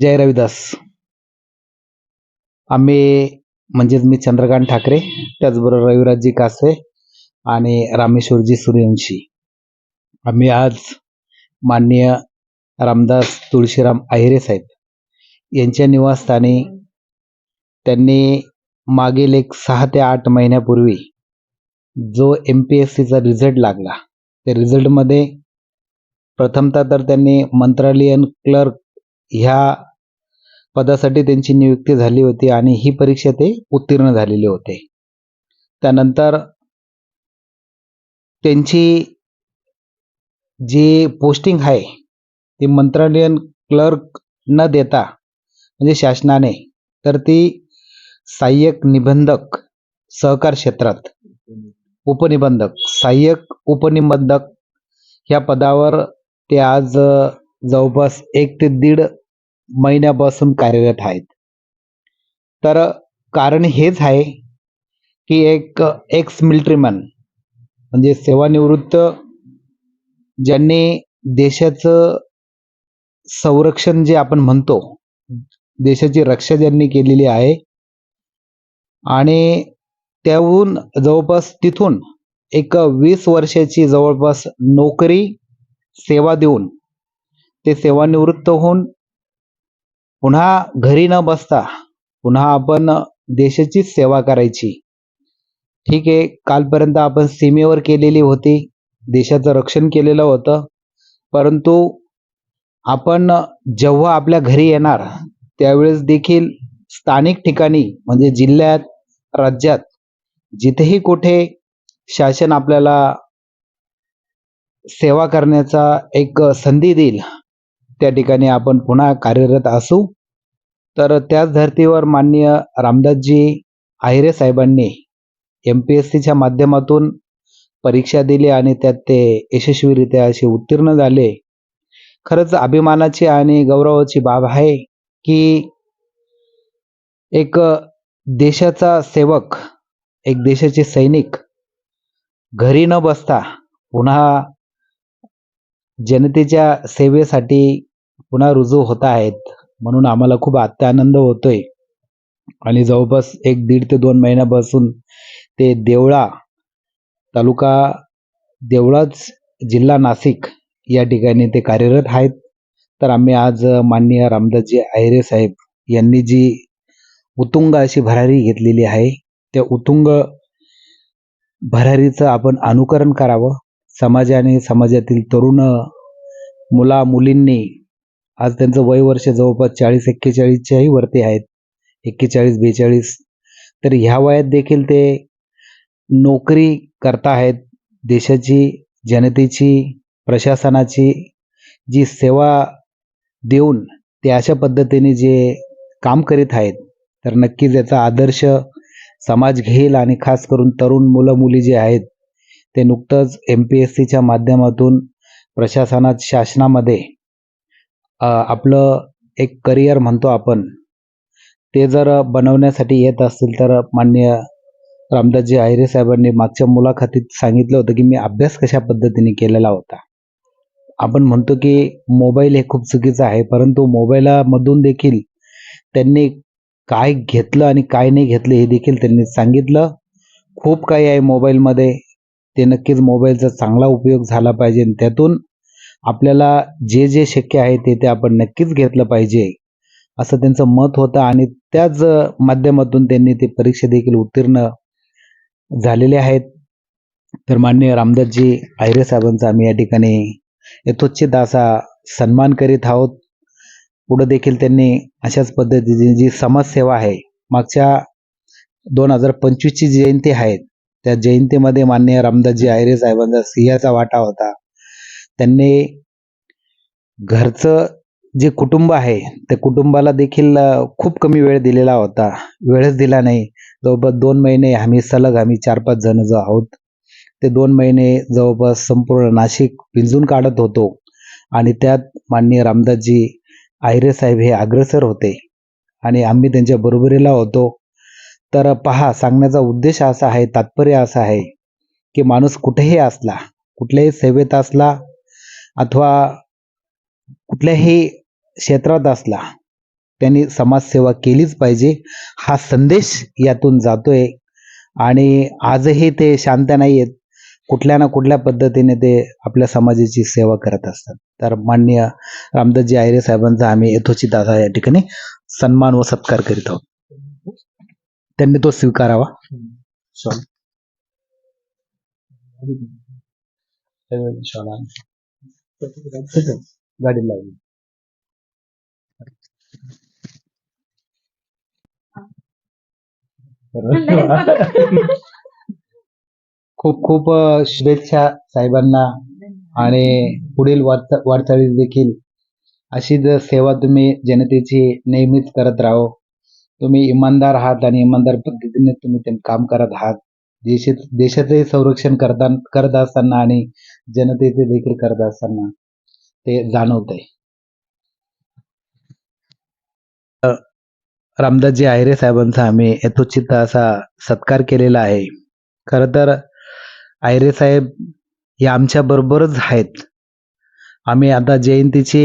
जय रविदास. आम्ही म्हणजेच मी चंद्रकांत ठाकरे त्याचबरोबर रविराजजी कासवे आणि रामेश्वरजी सूर्यवंशी. आम्ही आज माननीय रामदास तुळशीराम आहिरे साहेब यांच्या निवासस्थानी त्यांनी मागील एक सहा ते आठ महिन्यापूर्वी जो एम पी एस सीचा रिझल्ट लागला त्या रिझल्टमध्ये प्रथमतः तर त्यांनी मंत्रालयीन क्लर्क ह्या पदासाठी त्यांची नियुक्ती झाली होती आणि ही परीक्षा ते उत्तीर्ण झालेले होते. त्यानंतर त्यांची जी पोस्टिंग आहे ती मंत्रालयीन क्लर्क न देता म्हणजे शासनाने तर ती सहाय्यक निबंधक सहकार क्षेत्रात उपनिबंधक सहाय्यक उपनिबंधक ह्या पदावर ते आज जवळपास एक ते दीड महिन्यापासून कार्यरत आहेत. तर कारण हेच आहे की एक एक्स मिलिटरीमॅन म्हणजे सेवानिवृत्त ज्यांनी देशाचं संरक्षण जे आपण म्हणतो देशाची रक्षा ज्यांनी केलेली आहे आणि त्याहून जवळपास तिथून एक वीस वर्षाची जवळपास नोकरी सेवा देऊन ते सेवानिवृत्त होऊन पुन्हा घरी न बसता पुन्हा आपण देशाचीच सेवा करायची. ठीक आहे कालपर्यंत आपण सीमेवर केलेली होती देशाचं रक्षण केलेलं होतं. परंतु आपण जेव्हा आपल्या घरी येणार त्यावेळेस देखील स्थानिक ठिकाणी म्हणजे जिल्ह्यात राज्यात जिथेही कुठे शासन आपल्याला सेवा करण्याचा एक संधी देईल त्या ठिकाणी आपण पुन्हा कार्यरत असू. तर त्याच धर्तीवर माननीय रामदासजी आहिरे साहेबांनी एम पी एस सीच्या माध्यमातून परीक्षा दिली आणि त्यात ते यशस्वीरित्या असे उत्तीर्ण झाले. खरंच अभिमानाची आणि गौरवाची बाब आहे की एक देशाचा सेवक एक देशाचे सैनिक घरी न बसता पुन्हा जनतेच्या सेवेसाठी पुन्हा रुजू होत आहेत म्हणून आम्हाला खूप अत्यानंद होतोय. आणि जवळपास एक दीड ते दोन महिन्यापासून ते देवळा तालुका देवळाच जिल्हा नाशिक या ठिकाणी ते कार्यरत आहेत. तर आम्ही आज माननीय रामदासजी आयरे साहेब यांनी जी उत्तुंग अशी भरारी घेतलेली आहे त्या उत्तुंग भरारीचं आपण अनुकरण करावं. समाजाने समाजातील तरुण मुला मुलींनी आज त्यांचं वय वर्ष जवळपास चाळीस एक्केचाळीसच्याही वरती आहेत. एक्केचाळीस बेचाळीस. तर ह्या वयात देखील ते नोकरी करताहेत. देशाची जनतेची प्रशासनाची जी सेवा देऊन ते अशा पद्धतीने जे काम करीत आहेत तर नक्कीच याचा आदर्श समाज घेईल आणि खास करून तरुण मुलं मुली जे आहेत ते नुकतंच एम पी एस सीच्या माध्यमातून प्रशासनात शासनामध्ये आपलं एक करिअर म्हणतो आपण ते जर बनवण्यासाठी येत असतील तर माननीय रामदासजी आहिरे साहेबांनी मागच्या मुलाखतीत सांगितलं होतं की मी अभ्यास कशा पद्धतीने केलेला होता. आपण म्हणतो की मोबाईल हे खूप चुकीचं आहे परंतु मोबाईलामधून देखील त्यांनी काय घेतलं आणि काय नाही घेतलं हे देखील त्यांनी सांगितलं. खूप काही आहे मोबाईलमध्ये. ते नक्कीच मोबाईलचा चांगला उपयोग झाला पाहिजे. त्यातून आपल्याला जे जे शक्य आहे ते ते आपण नक्कीच घेतलं पाहिजे. असं त्यांचं मत होतं आणि त्याच माध्यमातून त्यांनी ते परीक्षा देखील उत्तीर्ण झालेले आहेत. तर माननीय रामदासजी आहिरे साहेबांचा आम्ही या ठिकाणी यथोचित असा सन्मान करीत आहोत. पुढं देखील त्यांनी अशाच पद्धतीची जी समाजसेवा आहे मागच्या दोन हजार पंचवीसची जयंती आहे त्या जयंतीमध्ये माननीय रामदासजी आयरे साहेबांचा सिंहाचा वाटा होता. त्यांनी घरचं जे कुटुंब आहे त्या कुटुंबाला देखील खूप कमी वेळ दिलेला होता. वेळच दिला नाही. जवळपास दोन महिने आम्ही सलग आम्ही चार पाच जण जो आहोत ते दोन महिने जवळपास संपूर्ण नाशिक पिंजून काढत होतो. आणि त्यात माननीय रामदासजी आहिरे साहेब हे अग्रेसर होते. आणि आम्ही त्यांच्या बरोबरीला होतो. तर पहा सांगण्याचा उद्देश असा आहे तात्पर्य असं आहे की माणूस कुठेही असला कुठल्याही सेवेत असला अथवा कुठल्याही क्षेत्रात असला त्यांनी समाजसेवा केलीच पाहिजे. हा संदेश यातून जातोय आणि आजही ते शांत नाही आहेत कुठल्या ना कुठल्या पद्धतीने ते आपल्या समाजाची सेवा करत असतात. तर माननीय रामदासजी आयरे साहेबांचा आम्ही यथोचित असा या ठिकाणी सन्मान व सत्कार करीत आहोत. त्यांनी तो स्वीकारावा. गाडी लावली. खूप खूप अ, शुभेच्छा साहेबांना आणि पुढील वाट वाटचाळीस देखील. अशीच सेवा तुम्ही जनतेची नेहमीच करत राहो तुम्ही इमानदार आहात आणि इमानदार पद्धतीने तुम्ही ते काम करत आहात. देश देशाचे संरक्षण करता करत असताना आणि जनतेचे देखील करत असताना ते जाणवत आहे रामदासजी आहिरे साहेबांचा आम्ही यथोचित असा सत्कार केलेला आहे. खरं तर आहिरे साहेब हे आमच्या बरोबरच आहेत. आम्ही आता जयंतीची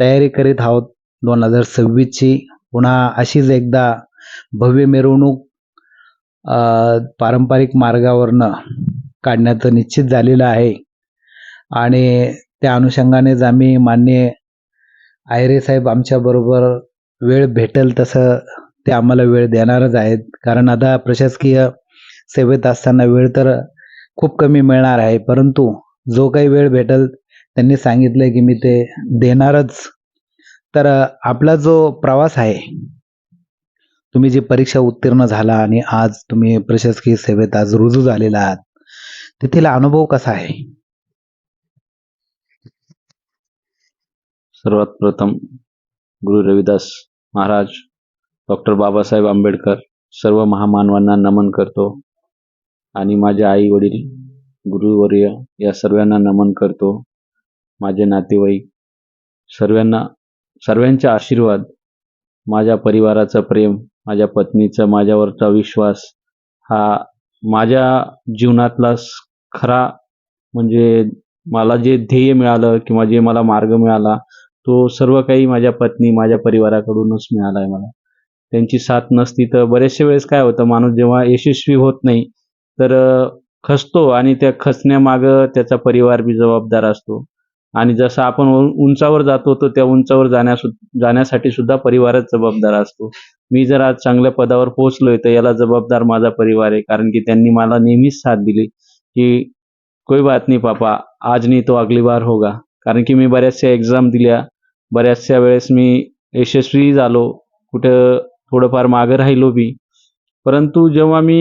तयारी करीत आहोत दोन हजार सव्वीसची. पुन्हा अशीच एकदा भव्य मिरवणूक पारंपरिक मार्गावरनं काढण्याचं निश्चित झालेलं आहे. आणि त्या अनुषंगानेच आम्ही मान्य आयरे साहेब आमच्याबरोबर वेळ भेटेल तसं ते आम्हाला वेळ देणारच आहेत. कारण आता प्रशासकीय सेवेत असताना वेळ तर खूप कमी मिळणार आहे. परंतु जो काही वेळ भेटेल त्यांनी सांगितलं की मी ते देणारच तर आपला जो प्रवास आहे तुम्ही जी परीक्षा उत्तीर्ण झाला आणि आज तुम्ही प्रशासकीय सेवेत आज रुजू झालेला आहात तेथील अनुभव कसा आहे? सर्वात प्रथम गुरु रविदास महाराज डॉक्टर बाबासाहेब आंबेडकर सर्व महामानवांना नमन करतो आणि माझे आई वडील गुरुवर्य या सर्वांना नमन करतो. माझे नातेवाईक सर्वांना सर्वांचे आशीर्वाद माझ्या परिवाराचं प्रेम माझ्या पत्नीचा माझ्यावरचा विश्वास हा माझ्या जीवनातला खरा म्हणजे मला जे ध्येय मिळालं किंवा जे मला मार्ग मिळाला तो सर्व काही माझ्या पत्नी माझ्या परिवाराकडूनच मिळाला आहे मला. त्यांची साथ नसती तर बरेचशे वेळेस काय होतं माणूस जेव्हा यशस्वी होत नाही तर खसतो खचतो आणि त्या खचण्यामागं त्याचा परिवार बी जबाबदार असतो. आणि जसं आपण उंचावर जातो तर त्या उंचावर जाण्यास जाण्यासाठी सुद्धा परिवारच जबाबदार असतो. मी जर आज चांगल्या पदावर पोहोचलोय तर याला जबाबदार माझा परिवार आहे कारण की त्यांनी मला नेहमीच साथ दिली की कोई बात नाही पापा आज नाही तो अगली बार होगा. कारण की मी बऱ्याचशा एक्झाम दिल्या बऱ्याचशा वेळेस मी यशस्वी झालो कुठं थोडंफार मागं राहिलो बी परंतु जेव्हा मी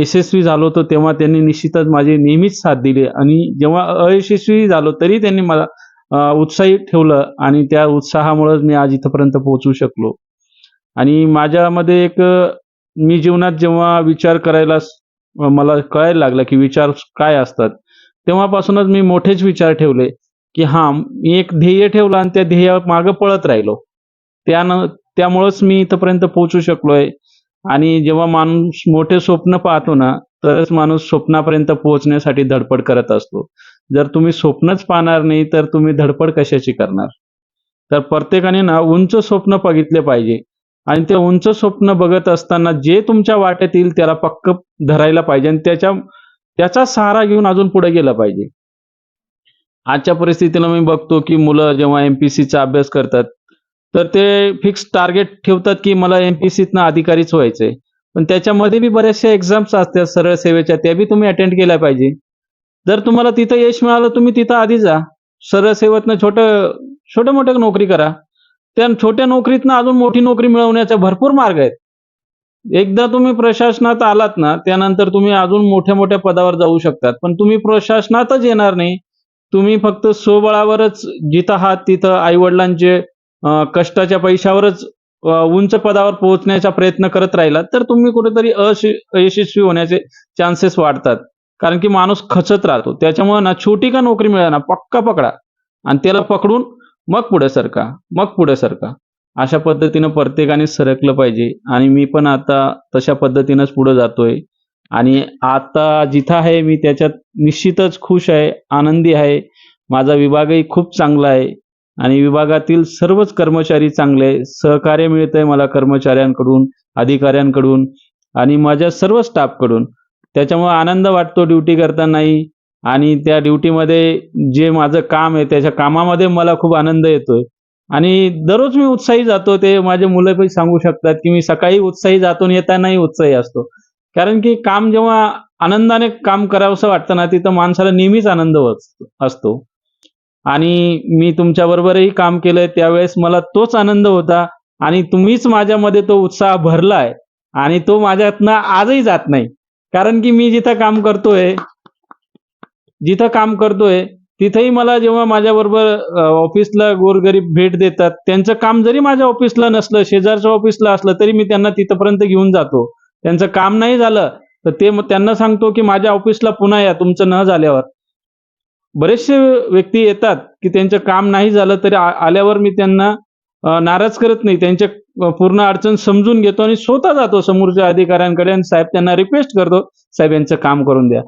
यशस्वी झालो होतो तेव्हा त्यांनी निश्चितच माझी नेहमीच साथ दिली. आणि जेव्हा अयशस्वी झालो तरी त्यांनी मला उत्साही ठेवलं आणि त्या उत्साहामुळेच मी आज इथंपर्यंत पोहोचू शकलो. आणि माझ्यामध्ये एक मी जीवनात जेव्हा विचार करायला मला कळायला लागलं की विचार काय असतात तेव्हापासूनच मी मोठेच विचार ठेवले की हां मी एक ध्येय ठेवला आणि त्या ध्येया मागं पळत राहिलो. त्यानं त्यामुळंच मी इथंपर्यंत पोहोचू शकलोय. आणि जेव्हा माणूस मोठे स्वप्न पाहतो ना तरच माणूस स्वप्नापर्यंत पोहोचण्यासाठी धडपड करत असतो. जर तुम्ही स्वप्नच पाहणार नाही तर तुम्ही धडपड कशाची करणार? तर प्रत्येकाने ना उंच स्वप्न बघितले पाहिजे. आणि ते उंच स्वप्न बघत असताना जे तुमच्या वाटेत येईल त्याला पक्क धरायला पाहिजे आणि त्याच्या त्याचा सहारा घेऊन अजून पुढे गेला पाहिजे. आजच्या परिस्थितीला मी बघतो की मुलं जेव्हा एम पी सीचा अभ्यास करतात तर ते फिक्स टार्गेट ठेवतात की मला एमपीसीतनं अधिकारीच व्हायचंय. पण त्याच्यामध्ये बी बऱ्याचशा एक्झाम्स असतात सरळ सेवेच्या त्या बी तुम्ही अटेंड केल्या पाहिजे. जर तुम्हाला तिथं यश मिळालं तुम्ही तिथं आधी जा. सरळ सेवेतनं छोटं छोट्या मोठ्या नोकरी करा. त्या छोट्या नोकरीतनं अजून मोठी नोकरी मिळवण्याचा भरपूर मार्ग आहेत. एकदा तुम्ही प्रशासनात आलात ना त्यानंतर तुम्ही अजून मोठ्या मोठ्या पदावर जाऊ शकतात. पण तुम्ही प्रशासनातच येणार नाही. तुम्ही फक्त स्वबळावरच जिथं आहात तिथं आई वडिलांचे कष्टाच्या पैशावरच उंच पदावर पोहोचण्याचा प्रयत्न करत राहिला तर तुम्ही कुठेतरी अयशस्वी होण्याचे चान्सेस वाढतात. कारण की माणूस खचत राहतो. त्याच्यामुळे ना छोटी का नोकरी मिळेना पक्का पकडा. आणि त्याला पकडून मग पुढे सरका मग पुढे सरका. अशा पद्धतीनं प्रत्येकाने सरकलं पाहिजे. आणि मी पण आता तशा पद्धतीनंच पुढे जातोय. आणि आता जिथं आहे मी त्याच्यात निश्चितच खुश आहे आनंदी आहे. माझा विभागही खूप चांगला आहे. आणि विभागातील सर्वच कर्मचारी चांगले सहकार्य मिळतंय मला कर्मचाऱ्यांकडून अधिकाऱ्यांकडून आणि माझ्या सर्व स्टाफकडून. त्याच्यामुळे आनंद वाटतो ड्युटी करतानाही आणि त्या ड्युटीमध्ये जे माझं काम आहे त्याच्या कामामध्ये मला खूप आनंद येतोय. आणि दररोज मी उत्साही जातो ते माझे मुलं पण सांगू शकतात की मी सकाळी उत्साही जातो आणि येतानाही उत्साही असतो. कारण की काम जेव्हा आनंदाने काम करावंसं वाटतं ना तिथं माणसाला नेहमीच आनंद असतो. आणि मी तुमच्याबरोबरही काम केलंय त्यावेळेस मला तोच आनंद होता आणि तुम्हीच माझ्यामध्ये तो उत्साह भरलाय आणि तो माझ्यातनं आजही जात नाही. कारण की मी जिथं काम करतोय जिथं काम करतोय तिथेही मला जेव्हा माझ्याबरोबर ऑफिसला गोरगरीब भेट देतात त्यांचं काम जरी माझ्या ऑफिसला नसलं शेजारच्या ऑफिसला असलं तरी मी त्यांना तिथपर्यंत घेऊन जातो. त्यांचं काम नाही झालं तर ते त्यांना सांगतो की माझ्या ऑफिसला पुन्हा या तुमचं न झाल्यावर. बरेचसे व्यक्ती येतात की त्यांचं काम नाही झालं तरी आल्यावर मी त्यांना नाराज करत नाही. त्यांच्या पूर्ण अडचण समजून घेतो आणि स्वतः जातो समोरच्या अधिकाऱ्यांकडे आणि साहेब त्यांना रिक्वेस्ट करतो साहेब यांचं काम करून द्या.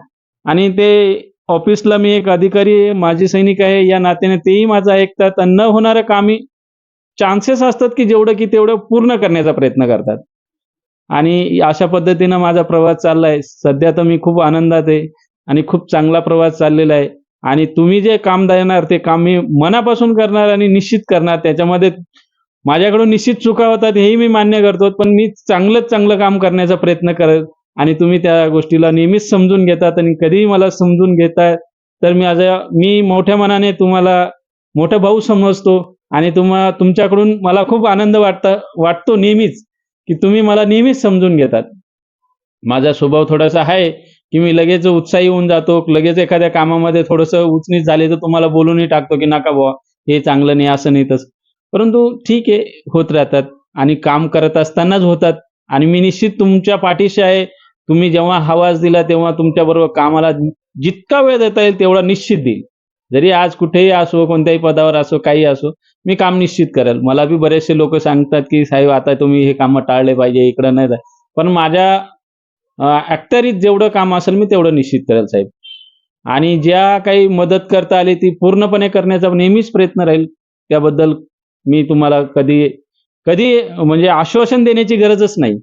आणि ते ऑफिसला मी एक अधिकारी आहे, माजी सैनिक आहे या नात्याने तेही माझं ऐकतात आणि न होणारं कामी चान्सेस असतात की जेवढं की तेवढं पूर्ण करण्याचा प्रयत्न करतात. आणि अशा पद्धतीनं माझा प्रवास चाललाय. सध्या तर मी खूप आनंदात आहे आणि खूप चांगला प्रवास चाललेला आहे. आणि तुम्ही जे काम देणार ते काम मी मनापासून करणार आणि निश्चित करणार. त्याच्यामध्ये माझ्याकडून निश्चित चुका होतात हेही मी मान्य करतो पण मी चांगलंच चांगलं काम करण्याचा प्रयत्न करेल आणि तुम्ही त्या गोष्टीला नेहमीच समजून घेतात आणि कधीही मला समजून घेताय तर मी आज मी मोठ्या मनाने तुम्हाला मोठा भाऊ समजतो आणि तुम्हा तुमच्याकडून मला खूप आनंद वाटता वाटतो नेहमीच की तुम्ही मला नेहमीच समजून घेतात. माझा स्वभाव थोडासा आहे की मी लगेच उत्साही होऊन जातो लगेच एखाद्या कामामध्ये थोडंसं उचनीच झाले तर तुम्हाला बोलूनही टाकतो की नका बुवा हे चांगलं नाही असं नाही तसं. परंतु ठीक आहे होत राहतात आणि काम करत असतानाच होतात. आणि मी निश्चित तुमच्या पाठीशी आहे. तुम्ही जेव्हा आवाज दिला तेव्हा तुमच्याबरोबर कामाला जितका वेळ देता येईल तेवढा निश्चित देईल. जरी आज कुठेही असो कोणत्याही पदावर असो काही असो मी काम निश्चित करेल. मला बी बरेचसे लोक सांगतात की साहेब आता तुम्ही हे कामं टाळले पाहिजे इकडं नाही जाय पण माझ्या ॲक्टरीत जेवढं काम असेल मी तेवढं निश्चित करेल साहेब. आणि ज्या काही मदत करता आली ती पूर्णपणे करण्याचा नेहमीच प्रयत्न राहील. त्याबद्दल मी तुम्हाला कधी कधी म्हणजे आश्वासन देण्याची गरजच नाही.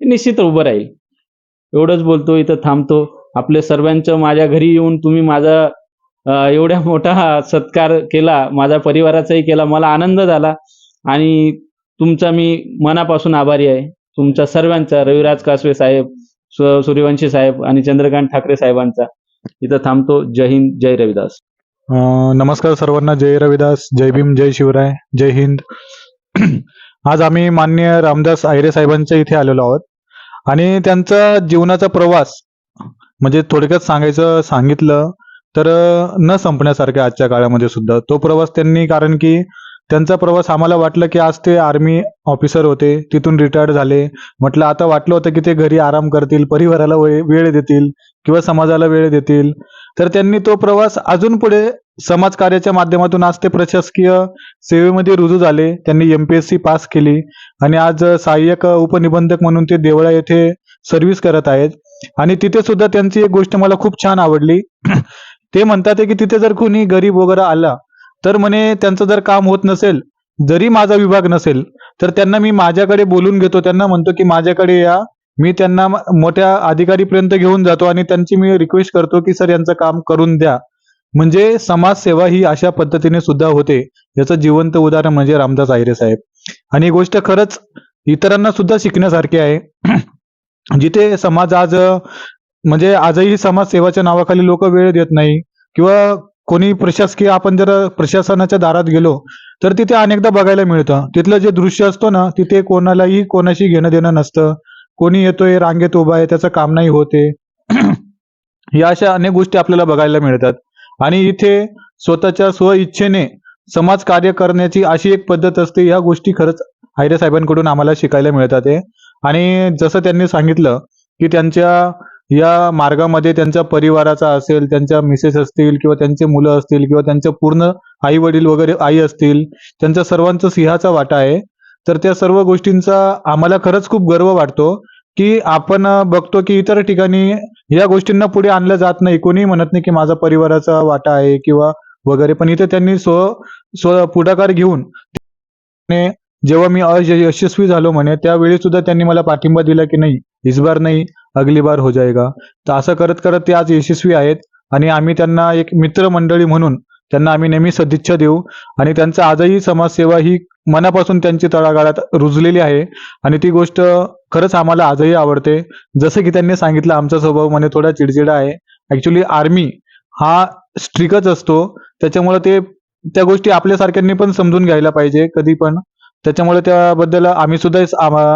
निश्चित उभं राहील. एवढंच बोलतो इथं थांबतो. आपले सर्वांचं माझ्या घरी येऊन तुम्ही माझा एवढ्या मोठा सत्कार केला माझ्या परिवाराचाही केला मला आनंद झाला. आणि तुमचा मी मनापासून आभारी आहे. तुमच्या सर्वांचा रविराज कासवे साहेब सूर्यवंशी साहेब आणि चंद्रकांत ठाकरे साहेबांचा. इथं थांबतो. जय हिंद जय रविदास. नमस्कार सर्वांना. जय रविदास जय भीम जय शिवराय जय हिंद. आज आम्ही मान्य रामदास आयरे साहेबांच्या इथे आलेलो आहोत. आणि त्यांचा जीवनाचा प्रवास म्हणजे थोडक्यात सांगायचं सांगितलं तर न संपण्यासारखं आजच्या काळामध्ये सुद्धा तो प्रवास त्यांनी कारण की त्यांचा प्रवास आम्हाला वाटलं की आज ते आर्मी ऑफिसर होते तिथून रिटायर्ड झाले. म्हटलं आता वाटलं होतं की ते घरी आराम करतील परिवाराला वेळ देतील किंवा समाजाला वेळ देतील. तर त्यांनी तो प्रवास अजून पुढे समाजकार्याच्या माध्यमातून आज ते प्रशासकीय सेवेमध्ये रुजू झाले. त्यांनी एमपीएससी पास केली आणि आज सहाय्यक उपनिबंधक म्हणून ते देवळा येथे सर्व्हिस करत आहेत. आणि तिथे सुद्धा त्यांची एक गोष्ट मला खूप छान आवडली. ते म्हणतात की तिथे जर कोणी गरीब वगैरे आला तर म्हणे त्यांचं जर काम होत नसेल जरी माझा विभाग नसेल तर त्यांना मी माझ्याकडे बोलून घेतो. त्यांना म्हणतो की माझ्याकडे या. मी त्यांना मोठ्या अधिकारीपर्यंत घेऊन जातो आणि त्यांची मी रिक्वेस्ट करतो की सर यांचं काम करून द्या. म्हणजे समाजसेवा ही अशा पद्धतीने सुद्धा होते. याचं जिवंत उदाहरण म्हणजे रामदास आयरे साहेब. आणि ही गोष्ट खरंच इतरांना सुद्धा शिकण्यासारखी आहे. जिथे समाज आज म्हणजे आजही समाजसेवाच्या नावाखाली लोक वेळ देत नाही किंवा कोणी प्रशासकीय आपण जर प्रशासनाच्या दारात गेलो तर तिथे अनेकदा बघायला मिळतं. तिथलं जे दृश्य असतो ना तिथे कोणालाही कोणाशी घेणं देणं नसतं. कोणी येतोय रांगेत उभा आहे त्याचं काम नाही होते या अशा अनेक गोष्टी आपल्याला बघायला मिळतात. आणि इथे स्वतःच्या स्वइच्छेने समाज कार्य करण्याची अशी एक पद्धत असते या गोष्टी खरंच आयरे साहेबांकडून आम्हाला शिकायला मिळतात आहे आणि जसं त्यांनी सांगितलं की त्यांच्या या मार्गामध्ये त्यांच्या परिवाराचा असेल त्यांच्या मिसेस असतील किंवा त्यांचे मुलं असतील किंवा त्यांचे पूर्ण आई वडील वगैरे आई असतील त्यांच्या सर्वांचा सिंहाचा वाटा आहे. तर त्या सर्व गोष्टींचा आम्हाला खरंच खूप गर्व वाटतो की आपण बघतो की इतर ठिकाणी या गोष्टींना पुढे आणलं जात नाही. कोणी म्हणत नाही की माझा परिवाराचा वाटा आहे किंवा वगैरे पण इथे त्यांनी स्व स्व पुढाकार घेऊन ने जेव्हा मी अयशस्वी झालो म्हणे त्यावेळी सुद्धा त्यांनी मला पाठिंबा दिला की नाही इस बार नाही अगली बार हो जाएगा। तर असं करत करत ते आज यशस्वी आहेत आणि आम्ही त्यांना एक मित्रमंडळी म्हणून त्यांना आम्ही नेहमी सदिच्छा देऊ आणि त्यांचं आजही समाजसेवा ही मनापासून त्यांची तळागाळात रुजलेली आहे आणि ती गोष्ट खरंच आम्हाला आजही आवडते. जसं की त्यांनी सांगितलं आमचा स्वभाव म्हणे थोडा चिडचिडा आहे. ऍक्च्युली आर्मी हा स्ट्रिकच असतो. त्याच्यामुळे ते त्या गोष्टी आपल्यासारख्यांनी पण समजून घ्यायला पाहिजे कधी पण. त्याच्यामुळे त्याबद्दल आम्ही सुद्धा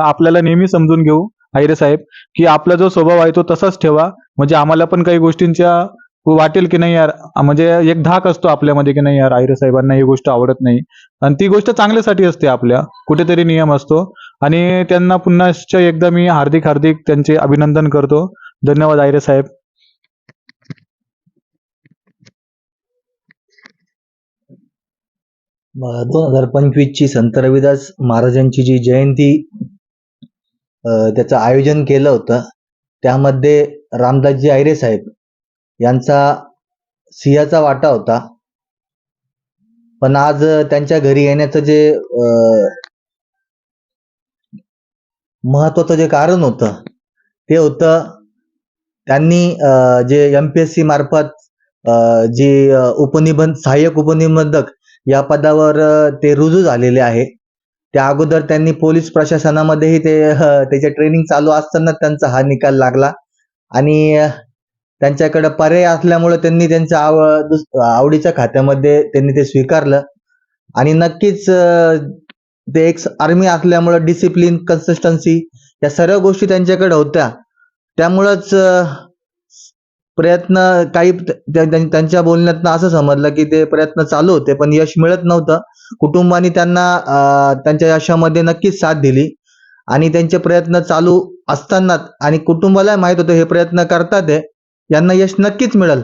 आपल्याला नेहमी समजून घेऊ. आयरे साहेब की आपला जो स्वभाव आहे तो तसाच ठेवा. म्हणजे आम्हाला पण काही गोष्टींच्या वाटेल की नाही यार? म्हणजे एक धाक असतो आपल्यामध्ये की नाही यार आयरे साहेबांना ही गोष्ट आवडत नाही. आणि ती गोष्ट चांगल्यासाठी असते आपल्या. कुठेतरी नियम असतो. आणि त्यांना पुन्हा एकदा मी हार्दिक हार्दिक त्यांचे अभिनंदन करतो. धन्यवाद आयरे साहेब. दोन हजार पंचवीस ची संत रविदास महाराजांची जी जयंती त्याचं आयोजन केलं होतं. त्यामध्ये रामदासजी आयरे साहेब यांचा सिंहाचा वाटा होता. पण आज त्यांच्या घरी येण्याचं जे महत्वाचं जे कारण होतं ते होतं त्यांनी जे एम पी एस सी मार्फत जी उपनिबंध सहाय्यक उपनिबंधक या पदावर ते रुजू झालेले आहे. त्या अगोदर त्यांनी पोलीस प्रशासनामध्येही ते त्याच्या त्याचे ट्रेनिंग चालू असताना त्यांचा हा निकाल लागला. आणि त्यांच्याकडे पर्याय असल्यामुळे त्यांनी त्यांच्या आव आवडीच्या खात्यामध्ये त्यांनी ते स्वीकारलं. आणि नक्कीच ते एक आर्मी असल्यामुळे डिसिप्लिन कन्सिस्टन्सी या सर्व गोष्टी त्यांच्याकडे होत्या. त्यामुळंच प्रयत्न काही त्यांच्या बोलण्यातनं असं समजलं की ते प्रयत्न चालू होते पण यश मिळत नव्हतं. कुटुंबाने त्यांना त्यांच्या यशामध्ये नक्कीच साथ दिली. आणि त्यांचे प्रयत्न चालू असतानाच आणि कुटुंबाला माहीत होतं हे प्रयत्न करतात यांना यश नक्कीच मिळेल.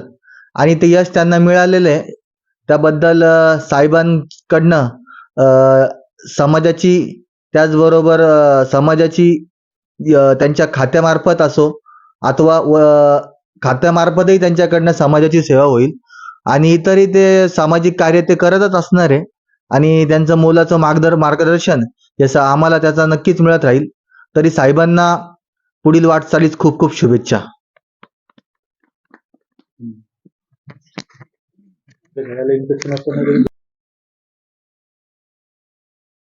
आणि ते यश त्यांना मिळालेलं आहे. त्याबद्दल साहेबांकडनं समाजाची त्याचबरोबर समाजाची त्यांच्या खात्यामार्फत असो अथवा व खात्यामार्फतही त्यांच्याकडनं समाजाची सेवा होईल. आणि इतरही ते सामाजिक कार्य ते करतच असणार आहे. आणि त्यांचं मोलाचं मार्गदर मार्गदर्शन जसं आम्हाला त्याचा नक्कीच मिळत राहील. तरी साहेबांना पुढील वाटचालीस खूप खूप शुभेच्छा.